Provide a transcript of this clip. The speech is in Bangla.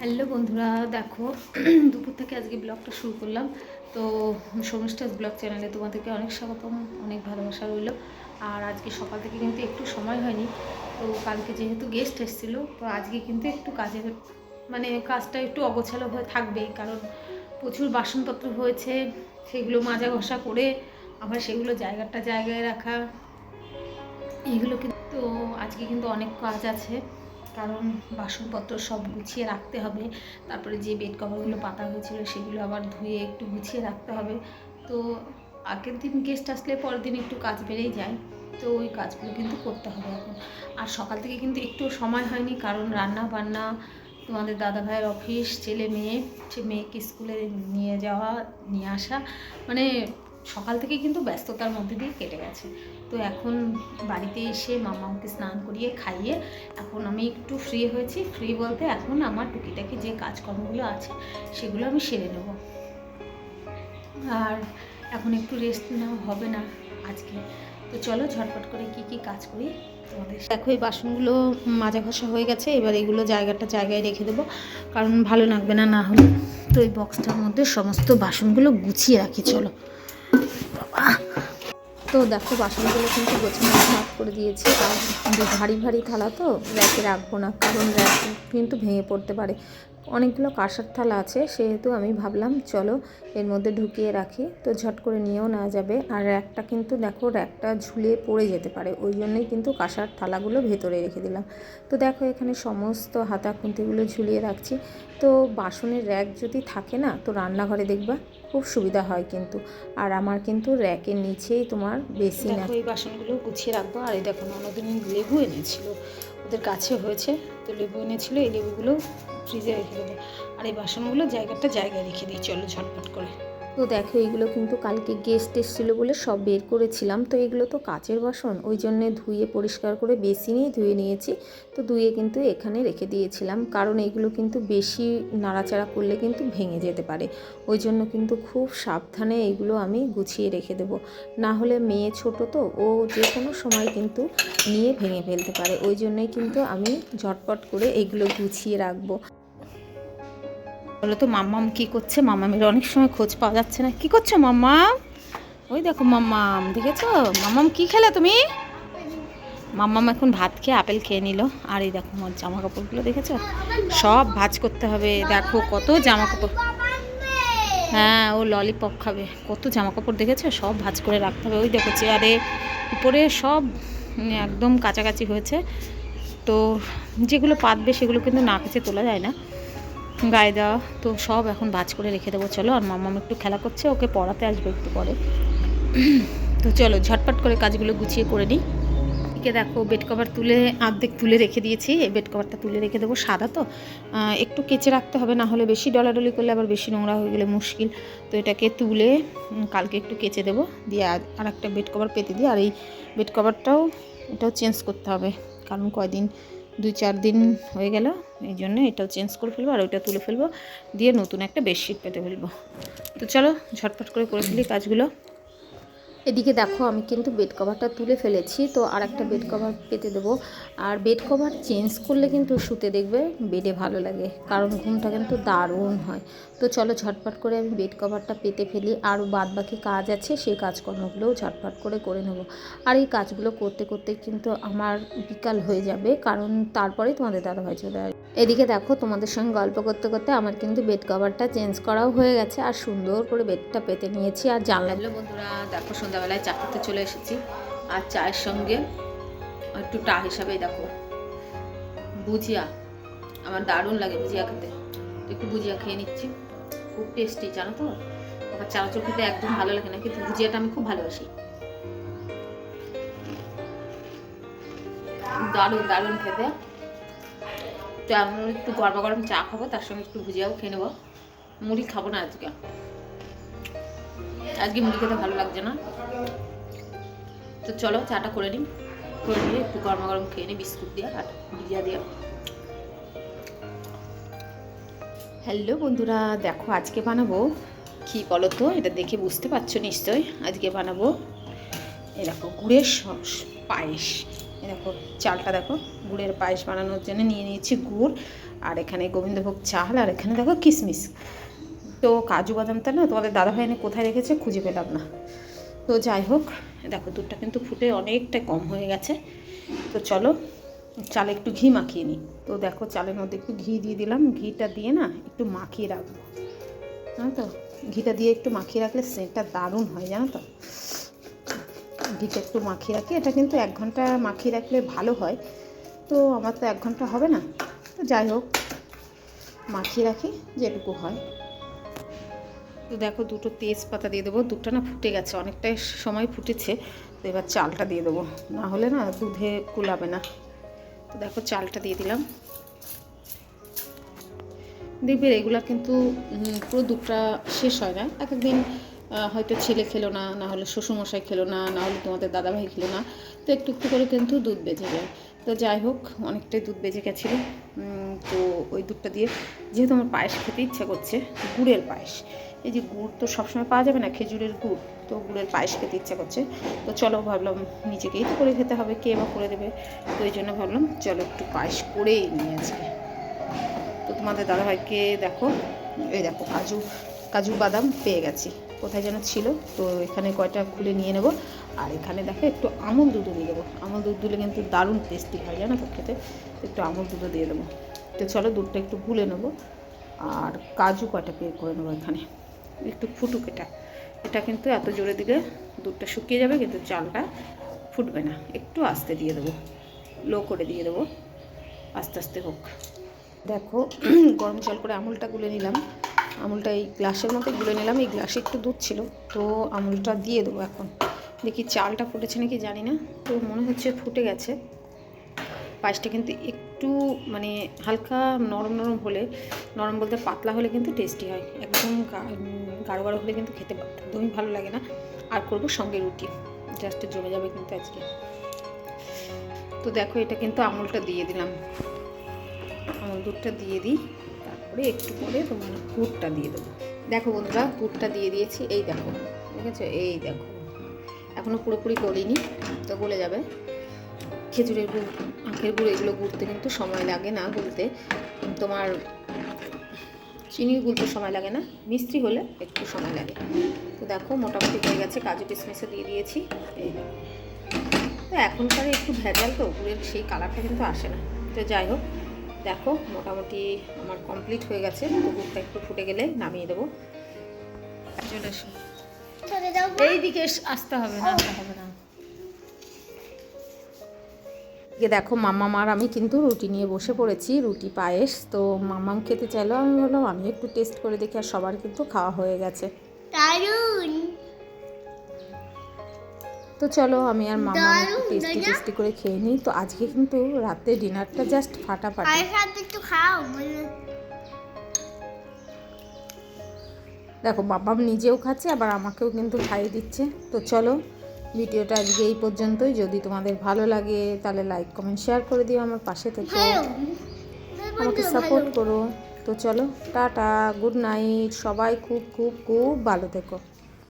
হ্যালো বন্ধুরা, দেখো, দুপুর থেকে আজকে ব্লগটা শুরু করলাম। তো সমস্টাস ব্লগ চ্যানেলে তোমাদেরকে অনেক স্বাগতম, অনেক ভালোবাসা রইল। আর আজকে সকাল থেকে কিন্তু একটু সময় হয়নি, তো কালকে যেহেতু গেস্ট এসেছিল, তো আজকে কিন্তু একটু কাজের মানে কাজটা একটু অগোছালো হয়ে থাকবেই কারণ প্রচুর বাসনপত্র হয়েছে, সেগুলো মাজা ঘষা করে আবার সেগুলো জায়গাটা জায়গায় রাখা, এগুলো কিন্তু আজকে কিন্তু অনেক কাজ আছে। কারণ বাসনপত্র সব গুছিয়ে রাখতে হবে। তারপরে যে বেড কভারগুলো পাতা হয়েছিল সেগুলো আবার ধুয়ে একটু গুছিয়ে রাখতে হবে। তো আগের দিন গেস্ট আসলে পরের দিন একটু কাজ বেড়েই যায়। তো ওই কাজগুলো কিন্তু করতে হবে এখন। আর সকাল থেকে কিন্তু একটু সময় হয়নি কারণ রান্না বান্না, তোমাদের দাদা ভাইয়ের অফিস ছেলে মেয়ে, সে মেয়েকে স্কুলে নিয়ে যাওয়া, নিয়ে আসা। মানে সকাল থেকে কিন্তু ব্যস্ততার মধ্যে দিয়ে কেটে গেছে। তো এখন বাড়িতে এসে মামাকে স্নান করিয়ে খাইয়ে এখন আমি একটু ফ্রি হয়েছি। ফ্রি বলতে এখন আমার টুকিটাকি যে কাজকর্মগুলো আছে, সেগুলো আমি সেরে নেব। আর এখন একটু রেস্ট নেওয়া হবে না আজকে। তো চলো ঝটপট করে কি কি কাজ করি তোমাদের দেখো, এই বাসনগুলো মাজা ঘষা হয়ে গেছে। এবার এগুলো জায়গাটা জায়গায় রেখে দেবো। কারণ ভালো লাগবে না না হলে। তো এই বক্সটার মধ্যে সমস্ত বাসনগুলো গুছিয়ে রাখি, চলো। তো দেখো, বাসনগুলো কিন্তু গোছানো ভাগ করে দিয়েছি। আর ভারী ভারী থালা তো র্যাকে রাখব না, কারণ র্যাক কিন্তু ভেঙে পড়তে পারে। অনেকগুলো কাঁসার থালা আছে সেহেতু আমি ভাবলাম চলো এর মধ্যে ঢুকিয়ে রাখি। তো ঝট করে নিয়েও না যাবে। আর র্যাকটা কিন্তু দেখো র্যাকটা ঝুলিয়ে পড়ে যেতে পারে। ওই জন্যই কিন্তু কাঁসার থালাগুলো ভেতরে রেখে দিলাম। তো দেখো এখানে সমস্ত হাতা খুন্তিগুলো ঝুলিয়ে রাখছি। তো বাসনের র্যাক যদি থাকে না তো রান্নাঘরে দেখবা খুব সুবিধা হয় কিন্তু। আর আমার কিন্তু র্যাকের নিচেই তোমার বেশি না এই বাসনগুলো গুছিয়ে রাখব। আর এই দেখো ননদিন লেবু এনেছিল। ওদের কাছে হয়েছে। তো লেবু এনেছিল, এই লেবুগুলো ফ্রিজে রেখে দেবে। আর এই বাসনগুলো জায়গাটা জায়গায় রেখে দিই, চলো ঝটপট করে। তো দেখো এগুলো কিন্তু কালকে গেস্ট এসেছিল বলে সব বের করেছিলাম। তো এগুলো তো কাচের বাসন, ওই জন্যে ধুয়ে পরিষ্কার করে বেসিনেই ধুয়ে নিয়েছি। তো ধুয়ে কিন্তু এখানে রেখে দিয়েছিলাম। কারণ এগুলো কিন্তু বেশি নাড়াচাড়া করলে কিন্তু ভেঙে যেতে পারে। ওই জন্য কিন্তু খুব সাবধানে এগুলো আমি গুছিয়ে রেখে দেব। না হলে মেয়ে ছোট তো, ও যে কোনো সময় কিন্তু নিয়ে ভেঙে ফেলতে পারে। ওই জন্যই কিন্তু আমি ঝটপট করে এগুলো গুছিয়ে রাখব। বলো তো মাম্মাম কি করছে? মাম্মামের অনেক সময় খোঁজ পাওয়া যাচ্ছে না। কি করছ মাম্মাম? ওই দেখো মাম্মাম, দেখেছ? মাম্মাম কি খেলে তুমি? মাম্মাম এখন ভাত খেয়ে আপেল খেয়ে নিল। আর এই দেখো আমার জামা কাপড়গুলো দেখেছ? সব ভাজ করতে হবে। দেখো কত জামা কাপড় হ্যাঁ ও ললিপপ খাবে। কত জামা কাপড় দেখেছ? সব ভাজ করে রাখতে হবে। ওই দেখো চেয়ারে, উপরে সব একদম কাছাকাছি হয়েছে। তো যেগুলো পাতবে সেগুলো কিন্তু না কেচে তোলা যায় না। গায়ে দেওয়া, তো সব এখন ভাজ করে রেখে দেবো। চলো, আর মাম্মাম একটু খেলা করছে, ওকে পড়াতে আসবে একটু পরে। তো চলো, ঝটপট করে কাজগুলো গুছিয়ে করে নিই। এদিকে দেখো বেড কভার তুলে, আর্ধেক তুলে রেখে দিয়েছি। এই বেড কভারটা তুলে রেখে দেবো সাদা তো। একটু কেচে রাখতে হবে, না হলে বেশি ডলাডলি করলে আবার বেশি নোংরা হয়ে গেলে মুশকিল। তো এটাকে তুলে কালকে একটু কেচে দেবো। দিয়ে আর একটা বেড কভার পেতে দিই। আর এই বেড কভারটাও এটাও চেঞ্জ করতে হবে। কারণ কয়দিন দুই চার দিন হয়ে গেল, এই জন্য এটাও চেঞ্জ করে ফেলব আর ওইটা তুলে ফেলব, দিয়ে নতুন একটা বেডশিট পেতে ফেলব। তো চলো ঝটপট করে করে ফেলি কাজগুলো। এদিকে দেখো, আমি কিন্তু বেড কভারটা তুলে ফেলেছি, তো আর একটা বেড কভার পেতে দেবো। আর বেড কভার চেঞ্জ করলে কিন্তু শুতে দেখবে বেডে ভালো লাগে, কারণ ঘুমটা কিন্তু দারুণ হয়। তো চলো ঝটপট করে আমি বেড কভারটা পেতে ফেলি আর বাদ বাকি কাজ আছে সেই কাজকর্মগুলোও ঝটপট করে করে নেব। আর এই কাজগুলো করতে করতে কিন্তু আমার বিকাল হয়ে যাবে, কারণ তারপরেই তোমাদের দাদাভাই চলে আসবে এদিকে দেখো, তোমাদের সঙ্গে গল্প করতে করতে আমার কিন্তু বেড কভারটা চেঞ্জ করাও হয়ে গেছে। আর সুন্দর করে বেডটা পেতে নিয়েছি। আর জানলা বন্ধুরা, দেখো সন্ধ্যাবেলায় চা খেতে চলে এসেছি। আর চায়ের সঙ্গে একটু টা হিসাবে দেখো, ভুজিয়া। আমার দারুণ লাগে ভুজিয়া খেতে। একটু ভুজিয়া খেয়ে নিচ্ছি। খুব টেস্টি জানো তো? আমার চানাচুর খেতে একদম ভালো লাগে না, কিন্তু ভুজিয়াটা আমি খুব ভালোবাসি। দারুণ দারুণ খেতে। তো আমি একটু গরম গরম চা খাব, তার সঙ্গে একটু ভুজিয়াও খেয়ে নেব। মুড়ি খাব না আজকে। আজকে মুড়ি খেতে ভালো লাগছে না। তো চলো চাটা করে নিই। করে নিয়ে একটু গরমা গরম খেয়ে নিই, বিস্কুট দিয়ে আর ভুজিয়া দিয়ে। হ্যালো বন্ধুরা, দেখো আজকে বানাবো কি বলো তো এটা দেখে বুঝতে পারছ নিশ্চয়ই। আজকে বানাবো এরকম গুড়ের সস, পায়েস। দেখো, চালটা দেখো, গুড়ের পায়েস বানানোর জন্য নিয়ে নিয়েছি গুড়, আর এখানে গোবিন্দভোগ চাল, আর এখানে দেখো কিশমিশ। তো কাজু বাদামটা না তোমাদের দাদাভাই এনে কোথায় রেখেছে খুঁজে পেলাম না। তো যাই হোক দেখো, দুধটা কিন্তু ফুটে অনেকটা কম হয়ে গেছে। তো চলো, চালে একটু ঘি মাখিয়ে নিই। তো দেখো, চালের মধ্যে একটু ঘি দিয়ে দিলাম। ঘিটা দিয়ে না একটু মাখিয়ে রাখব। জানো তো? ঘিটা দিয়ে একটু মাখিয়ে রাখলে সেন্টটা দারুণ হয়, জানো তো? ঘিটা একটু মাখিয়ে রাখি। এটা কিন্তু এক ঘণ্টা মাখিয়ে রাখলে ভালো হয়। তো আমার তো এক ঘণ্টা হবে না। তো যাই হোক, মাখিয়ে রাখি, যেটুকু হয়। তো দেখো দুটো তেজপাতা দিয়ে দেবো। দুধটা না ফুটে গেছে, অনেকটাই সময় ফুটেছে। তো এবার চালটা দিয়ে দেবো। না হলে না দুধে কুলাবে না। তো দেখো চালটা দিয়ে দিলাম। দেখবে এগুলো কিন্তু পুরো দুধটা শেষ হয় না। এক একদিন হয়তো ছেলে খেলো না না হলে শ্বশুরমশাই খেলো না না হলে তোমাদের দাদাভাই খেলো না। তো একটু একটু করে কিন্তু দুধ বেজে যায়। তো যাই হোক, অনেকটাই দুধ বেজে গেছিল। তো ওই দুধটা দিয়ে যেহেতু আমার পায়েস খেতে ইচ্ছা করছে, গুড়ের পায়েস। এই যে গুড় তো সবসময় পাওয়া যাবে না, খেজুরের গুড়, তো গুড়ের পায়েস খেতে ইচ্ছা করছে। তো চলো ভাবলাম নিজেকেই তো করে খেতে হবে, কে বা করে দেবে। তো এই জন্য ভাবলাম, চলো একটু পায়েস করেই নিয়ে আজকে। তো তোমাদের দাদাভাইকে দেখো, এই দেখো কাজু কাজু বাদাম পেয়ে গেছি। কোথায় যেন ছিল, তো এখানে কয়টা খুলে নিয়ে নেব। আর এখানে দেখো একটু আমুল দুধও দিয়ে দেবো। আমুল দুধ দিলে কিন্তু দারুণ টেস্টি হয়, জানো তো খেতে? একটু আমুল দুধও দিয়ে দেবো। তো চলো দুধটা একটু গুলে নেব। আর কাজু কয়টা পে করে নেব এখানে? একটু ফুটুক এটা। এটা কিন্তু এত জোরে দিলে দুধটা শুকিয়ে যাবে, কিন্তু চালটা ফুটবে না। একটু আস্তে দিয়ে দেবো। লো করে দিয়ে দেবো। আস্তে আস্তে হোক। দেখো, গরম জল করে আমুলটা গুলে নিলাম। আমুলটা এই গ্লাসের মধ্যে গুলে নিলাম। এই গ্লাসে একটু দুধ ছিল, তো আমুলটা দিয়ে দেবো এখন। দেখি চালটা ফুটেছে নাকি জানি না, তো মনে হচ্ছে ফুটে গেছে। পায়েসটা কিন্তু একটু মানে হালকা নরম নরম হলে, নরম বলতে পাতলা হলে কিন্তু টেস্টি হয়। একদম গাঢ় গাঢ় হলে কিন্তু খেতে একদমই ভালো লাগে না। আর করব সঙ্গে রুটি জাস্ট জমে যাবে কিন্তু আজকে। তো দেখো এটা কিন্তু আমুলটা দিয়ে দিলাম। আমুল দুধটা দিয়ে দিই। তারপরে একটু পরে তোমার গুড়টা দিয়ে দেবো। দেখো বন্ধুরা গুড়টা দিয়ে দিয়েছি, এই দেখো ঠিক আছে এই দেখো। এখনও পুরোপুরি গলিনি, তো গলে যাবে। খেজুরের গুড়, আখের গুড়, এগুলো গুড়তে কিন্তু সময় লাগে না গুলতে। তোমার চিনি গুলতে সময় লাগে না মিস্ত্রি হলে একটু সময় লাগে। তো দেখো, মোটামুটি হয়ে গেছে, কাজু কিশমিশও দিয়ে দিয়েছি। এই। তো এখনকার একটু ভেজাল তো, গুড়ের সেই কালারটা কিন্তু আসে না। তো যাই হোক দেখো মোটামুটি আমার কমপ্লিট হয়ে গেছে। গুড়টা একটু ফুটে গেলে নামিয়ে দেবো। চলে এসো চলে এই দিকে আসতে হবে না আসতে হবে না। এদিকে দেখো মাম্মা মার আমি কিন্তু রুটি নিয়ে বসে পড়েছি রুটি পায়েস। তো মাম্মাম খেতে চাইলো আমি বললাম আমি একটু টেস্ট করে দেখি আর সবার কিন্তু খাওয়া হয়ে গেছে। তো চলো আমি আর মামা টেস্টি টেস্টি করে খেয়ে নিই। তো আজকে কিন্তু রাতে ডিনারটা জাস্ট ফাটাফাটি। একটু খাও দেখো বাবাম নিজেও খাচ্ছে আবার আমাকেও কিন্তু খাইয়ে দিচ্ছে। তো চলো ভিডিওটা আজকে এই পর্যন্তই। যদি তোমাদের ভালো লাগে তাহলে লাইক কমেন্ট শেয়ার করে দিও আমার পাশে থেকে। আমাকে সাপোর্ট করো। তো চলো টাটা গুড নাইট সবাই খুব খুব খুব ভালো থেকো।